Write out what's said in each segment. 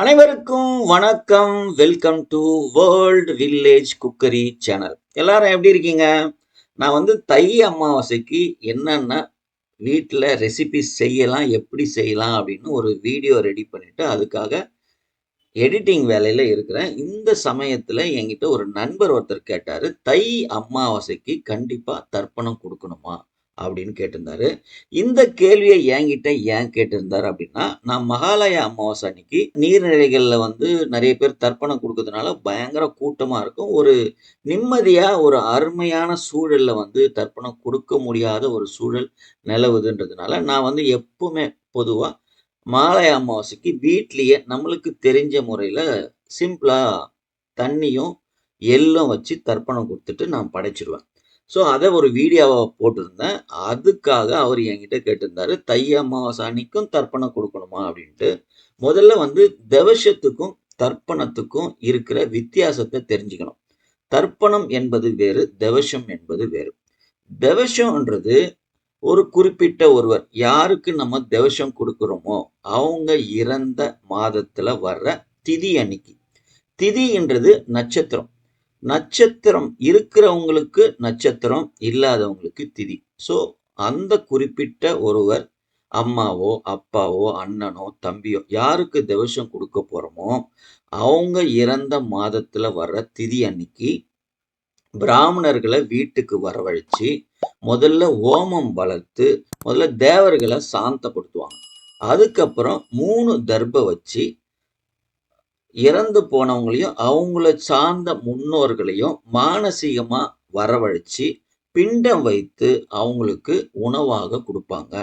அனைவருக்கும் வணக்கம். Welcome to world village cookery channel எல்லாரும் எப்படி இருக்கீங்க? நான் வந்து தை அமாவாசைக்கு என்னென்ன வீட்டில் ரெசிபி செய்யலாம் எப்படி செய்யலாம் அப்படின்னு ஒரு வீடியோ ரெடி பண்ணிவிட்டு அதுக்காக எடிட்டிங் வேலையில் இருக்கிறேன். இந்த சமயத்தில் என்கிட்ட ஒரு நண்பர் ஒருத்தர் கேட்டார் தை அமாவாசைக்கு கண்டிப்பாக தர்ப்பணம் கொடுக்கணுமா? அப்படின்னு கேட்டிருந்தாரு. இந்த கேள்வியை என்கிட்ட ஏன் கேட்டிருந்தாரு அப்படின்னா நான் மகாலய அமாவாசை அன்னைக்கு நீர்நிலைகளில் வந்து நிறைய பேர் தர்ப்பணம் கொடுக்கறதுனால பயங்கர கூட்டமாக இருக்கும். ஒரு நிம்மதியாக ஒரு அருமையான சூழலில் வந்து தர்ப்பணம் கொடுக்க முடியாத ஒரு சூழல் நிலவுதுன்றதுனால நான் வந்து எப்பவுமே பொதுவாக மாலை அமாவாசைக்கு வீட்லேயே நம்மளுக்கு தெரிஞ்ச முறையில் சிம்பிளாக தண்ணியும் எள்ளும் வச்சு தர்ப்பணம் கொடுத்துட்டு நான் படைச்சிடுவேன் ஸோ அதை ஒரு வீடியோவை போட்டிருந்தேன். அதுக்காக அவர் என்கிட்ட கேட்டிருந்தாரு தை அமாவாசை அன்னைக்கும் தர்ப்பணம் கொடுக்கணுமா? அப்படின்ட்டு. முதல்ல வந்து தவசத்துக்கும் தர்ப்பணத்துக்கும் இருக்கிற வித்தியாசத்தை தெரிஞ்சுக்கணும். தர்ப்பணம் என்பது வேறு தவசம் என்பது வேறு. தவசம்ன்றது ஒரு குறிப்பிட்ட ஒருவர் யாருக்கு நம்ம தவசம் கொடுக்குறோமோ அவங்க இறந்த மாதத்துல வர்ற திதி அன்னைக்கு. திதின்றது நட்சத்திரம். நட்சத்திரம் இருக்கிறவங்களுக்கு நட்சத்திரம் இல்லாதவங்களுக்கு திதி. ஸோ அந்த குறிப்பிட்ட ஒருவர் அம்மாவோ அப்பாவோ அண்ணனோ தம்பியோ யாருக்கு திவசம் கொடுக்க போகிறோமோ அவங்க இறந்த மாதத்தில் வர்ற திதி அன்னைக்கு பிராமணர்களை வீட்டுக்கு வரவழைச்சு முதல்ல ஓமம் வளர்த்து முதல்ல தேவர்களை சாந்தப்படுத்துவாங்க. அதுக்கப்புறம் மூணு தர்ப வச்சு இறந்து போனவங்களையும் அவங்கள சார்ந்த முன்னோர்களையும் மானசீகமாக வரவழைச்சி பிண்டம் வைத்து அவங்களுக்கு உணவாக கொடுப்பாங்க.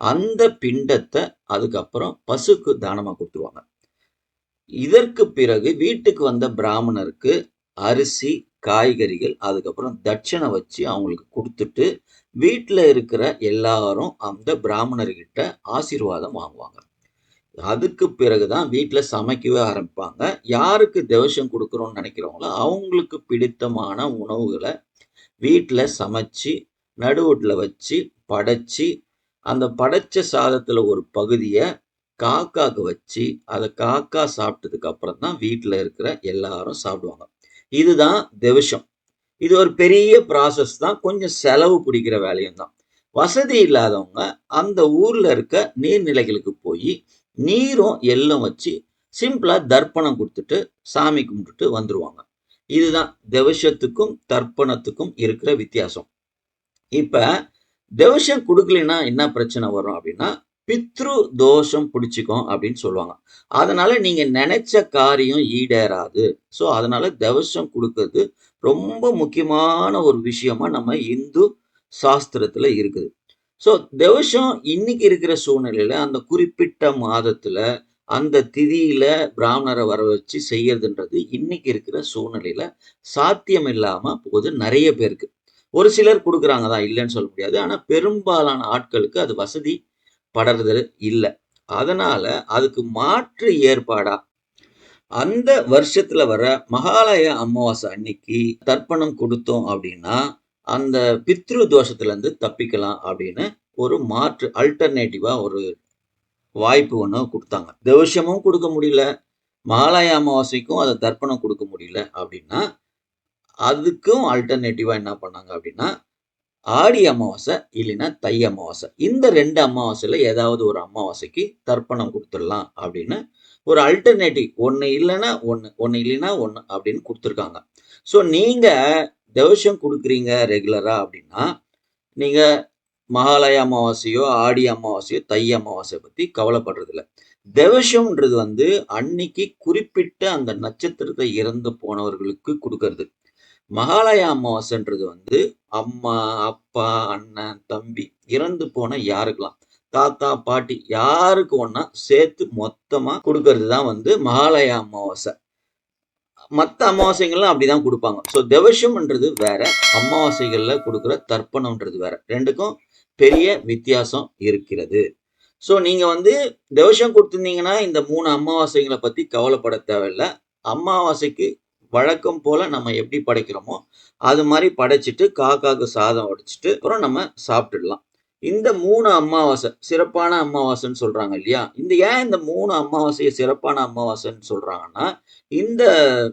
அந்த பிண்டத்தை அதுக்கப்புறம் பசுக்கு தானமாக கொடுத்துருவாங்க. இதற்கு பிறகு வீட்டுக்கு வந்த பிராமணருக்கு அரிசி காய்கறிகள் அதுக்கப்புறம் தட்சணை வச்சு அவங்களுக்கு கொடுத்துட்டு வீட்டில் இருக்கிற எல்லாரும் அந்த பிராமணர்கிட்ட ஆசீர்வாதம் வாங்குவாங்க. அதுக்கு பிறகு தான் வீட்டில் சமைக்கவே ஆரம்பிப்பாங்க. யாருக்கு தவசம் கொடுக்குறோம்னு நினைக்கிறவங்களோ அவங்களுக்கு பிடித்தமான உணவுகளை வீட்டில் சமைச்சு நடுவுட்டில் வச்சு படைச்சி அந்த படைச்ச சாதத்தில் ஒரு பகுதியை காக்காக்கு வச்சு அதை காக்கா சாப்பிட்டதுக்கு அப்புறம் தான் வீட்டில் இருக்கிற எல்லாரும் சாப்பிடுவாங்க. இதுதான் தவசம். இது ஒரு பெரிய ப்ராசஸ் தான். கொஞ்சம் செலவு பிடிக்கிற வேலையும் தான் வசதி இல்லாதவங்க அந்த ஊர்ல இருக்க நீர்நிலைகளுக்கு போய் நீரும் எள்ளும் வச்சு சிம்பிளாக தர்ப்பணம் கொடுத்துட்டு சாமி கும்பிட்டுட்டு வந்துடுவாங்க இதுதான் தவசத்துக்கும் தர்ப்பணத்துக்கும் இருக்கிற வித்தியாசம். இப்போ தவசம் கொடுக்கலைன்னா என்ன பிரச்சனை வரும் அப்படின்னா பித்ரு தோஷம் பிடிச்சிக்கும் அப்படின்னு சொல்லுவாங்க. அதனால நீங்க நினைச்ச காரியம் ஈடேறாது. ஸோ அதனால தவசம் கொடுக்கறது ரொம்ப முக்கியமான ஒரு விஷயமா நம்ம இந்து சாஸ்திரத்துல இருக்குது. ஸோ திவசம் இன்னைக்கு இருக்கிற சூழ்நிலையில் அந்த குறிப்பிட்ட மாதத்தில் அந்த திதியில பிராமணரை வர வச்சு செய்யறதுன்றது இன்னைக்கு இருக்கிற சூழ்நிலையில சாத்தியம் இல்லாமல் போகுது நிறைய பேருக்கு. ஒரு சிலர் கொடுக்குறாங்க தான் இல்லைன்னு சொல்ல முடியாது. ஆனால் பெரும்பாலான ஆட்களுக்கு அது வசதி படறது இல்லை. அதனால அதுக்கு மாற்று ஏற்பாடா? அந்த வருஷத்துல வர மகாலய அமாவாசை அன்னைக்கு தர்ப்பணம் கொடுத்தோம் அப்படின்னா அந்த பித்ரு தோஷத்துலேருந்து தப்பிக்கலாம் அப்படின்னு ஒரு மாற்று அல்டர்னேட்டிவாக ஒரு வாய்ப்பு ஒன்று கொடுத்தாங்க. தோஷமும் கொடுக்க முடியல. மகாலய அமாவாசைக்கும் அதை தர்ப்பணம் கொடுக்க முடியல அப்படின்னா அதுக்கும் அல்டர்னேட்டிவாக என்ன பண்ணாங்க அப்படின்னா ஆடி அமாவாசை இல்லைன்னா தை அமாவாசை. இந்த ரெண்டு அமாவாசையில் ஏதாவது ஒரு அமாவாசைக்கு தர்ப்பணம் கொடுத்துடலாம் அப்படின்னு ஒரு அல்டர்னேட்டிவ் ஒன்று இல்லைன்னா ஒன்று ஒன்று இல்லைன்னா ஒன்று அப்படின்னு கொடுத்துருக்காங்க. ஸோ நீங்கள் தவசம் கொடுக்குறீங்க ரெகுலராக அப்படின்னா நீங்கள் மகாலய அமாவாசையோ ஆடி அமாவாசையோ தை அமாவாசை பற்றி கவலைப்படுறதில்ல. தேவசம்ன்றது வந்து அன்னைக்கு குறிப்பிட்ட அந்த நட்சத்திரத்தை இறந்து போனவர்களுக்கு கொடுக்கறது. மகாலய அமாவாசைன்றது வந்து அம்மா அப்பா அண்ணன் தம்பி இறந்து போன யாருக்கெல்லாம்? தாத்தா பாட்டி யாருக்கு ஒன்னா சேர்த்து மொத்தமாக கொடுக்கறது தான் வந்து மகாலய அமாவாசை. மற்ற அமாவாசைகள்லாம் அப்படிதான் கொடுப்பாங்க. ஸோ தவசம்ன்றது வேற அமாவாசைகள்ல கொடுக்குற தர்ப்பணம்ன்றது வேற. ரெண்டுக்கும் பெரிய வித்தியாசம் இருக்கிறது. ஸோ நீங்க வந்து தவசம் கொடுத்துருந்தீங்கன்னா இந்த மூணு அமாவாசைகளை பத்தி கவலைப்பட தேவையில்லை. அமாவாசைக்கு வழக்கம் போல நம்ம எப்படி படைக்கிறோமோ அது மாதிரி படைச்சிட்டு காக்காக்கு சாதம் உடைச்சிட்டு அப்புறம் நம்ம சாப்பிட்டுடலாம். இந்த மூணு அமாவாசை சிறப்பான அமாவாசைன்னு சொல்றாங்க இல்லையா? இந்த ஏன் இந்த மூணு அமாவாசையை சிறப்பான அமாவாசைன்னு சொல்றாங்கன்னா இந்த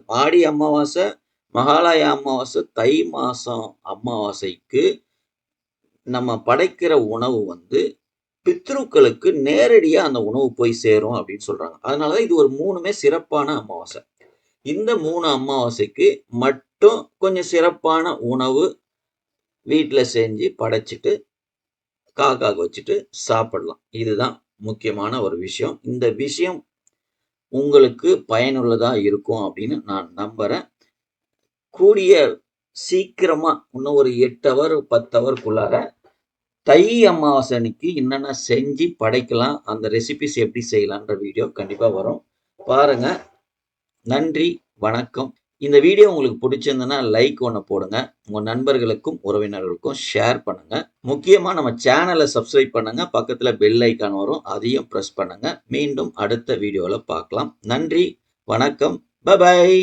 ஆடி அமாவாசை மகாலய அமாவாசை தை மாசம் அமாவாசைக்கு நம்ம படைக்கிற உணவு வந்து பித்ருக்களுக்கு நேரடியாக அந்த உணவு போய் சேரும் அப்படின்னு சொல்றாங்க. அதனாலதான் இது ஒரு மூணுமே சிறப்பான அமாவாசை. இந்த மூணு அமாவாசைக்கு மட்டும் கொஞ்சம் சிறப்பான உணவு வீட்டில் செஞ்சு படைச்சிட்டு காக்காக்கு வச்சுட்டு சாப்பிடலாம். இதுதான் முக்கியமான ஒரு விஷயம். இந்த விஷயம் உங்களுக்கு பயனுள்ளதாக இருக்கும் அப்படின்னு நான் நம்புகிறேன் கூடிய சீக்கிரமாக இன்னும் ஒரு எட்டு ஹவர் பத்து ஹவருக்குள்ளார தை அமாவாசை அன்னைக்கு என்னென்ன செஞ்சு படைக்கலாம் அந்த ரெசிபிஸ் எப்படி செய்யலான்ற வீடியோ கண்டிப்பாக வரும். பாருங்கள் நன்றி வணக்கம். இந்த வீடியோ உங்களுக்கு பிடிச்சிருந்ததுன்னா லைக் ஒன்று போடுங்க. உங்கள் நண்பர்களுக்கும் உறவினர்களுக்கும் ஷேர் பண்ணுங்கள் முக்கியமாக நம்ம சேனலை சப்ஸ்கிரைப் பண்ணுங்க. பக்கத்தில் பெல் ஐக்கான் வரும். அதையும் ப்ரெஸ் பண்ணுங்க. மீண்டும் அடுத்த வீடியோவில் பார்க்கலாம். நன்றி வணக்கம். பபாய்